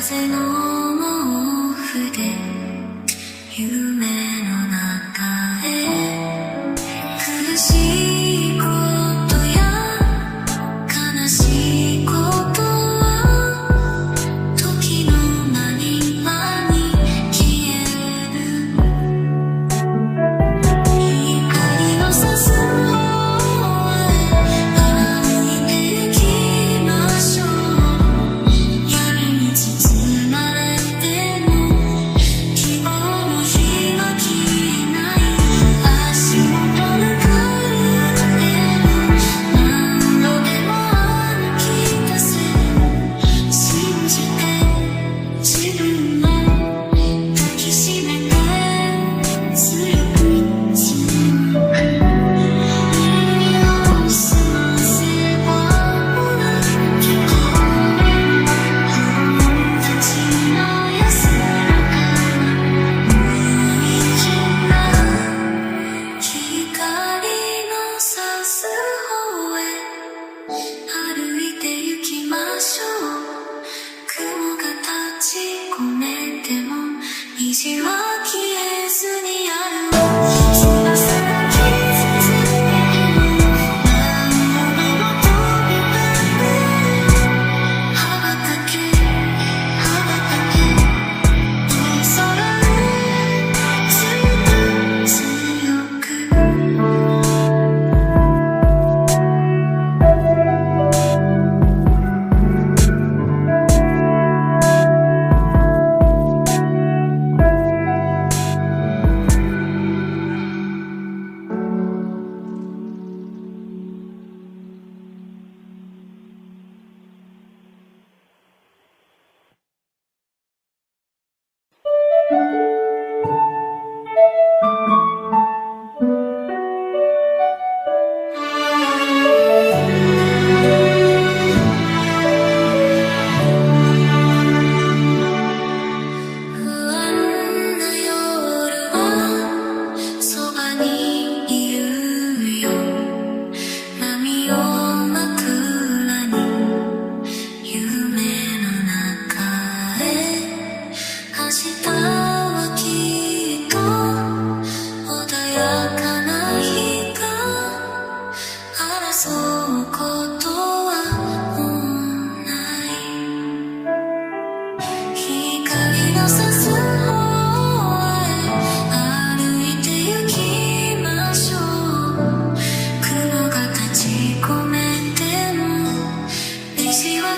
風の毛布で夢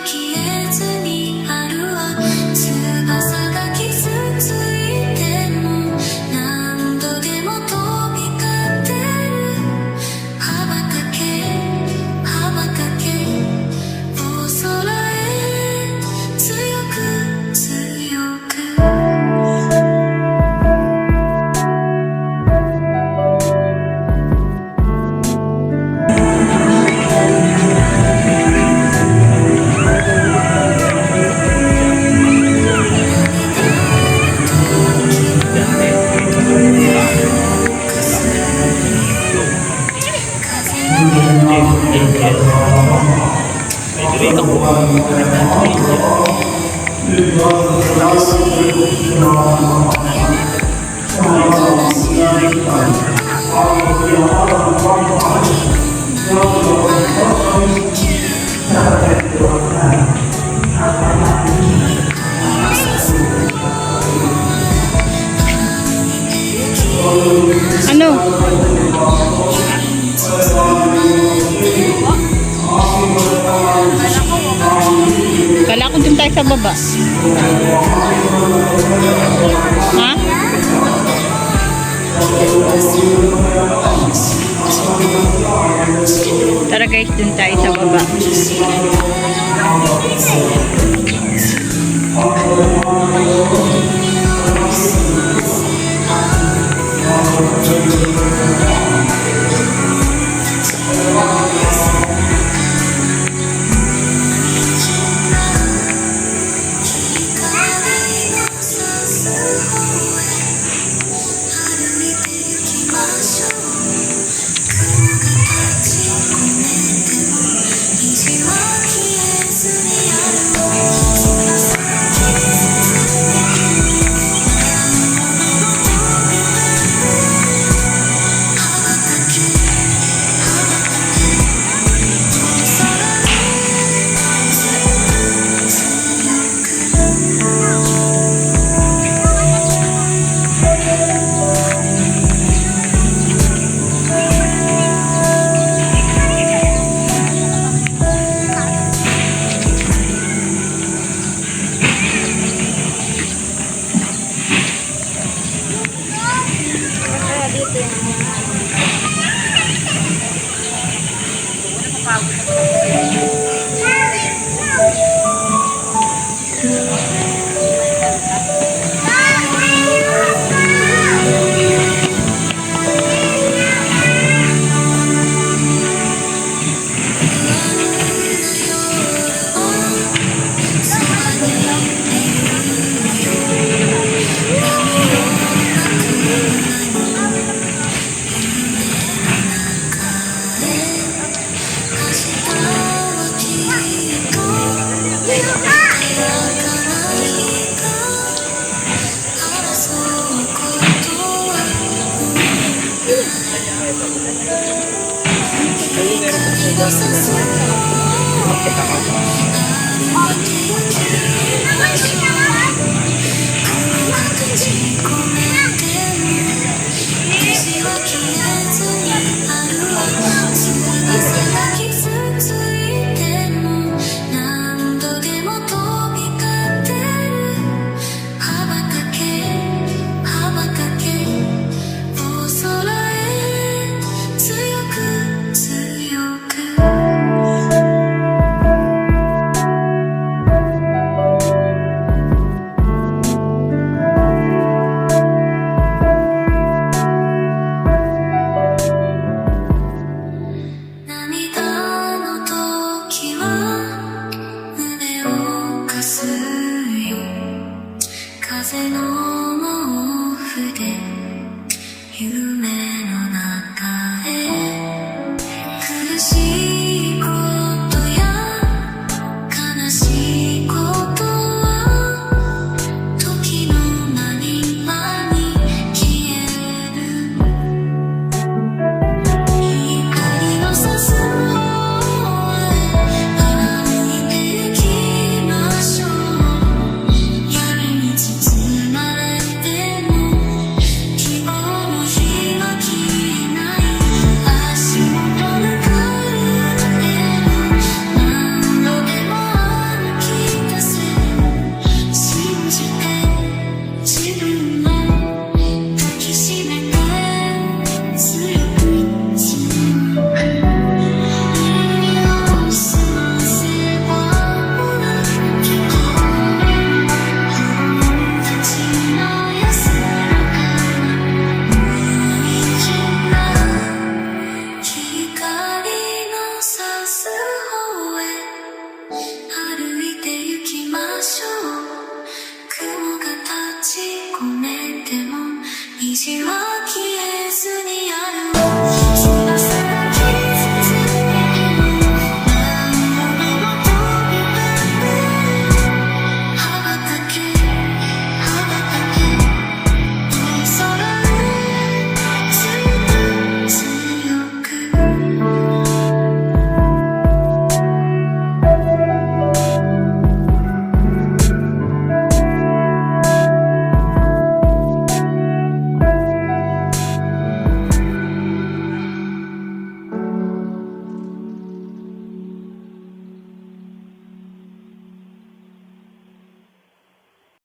keep May diri ako. Ano? Tayo sa baba. Ha? Tara guys, dun tayo sa baba. 強閉じ込めても虹は消えずに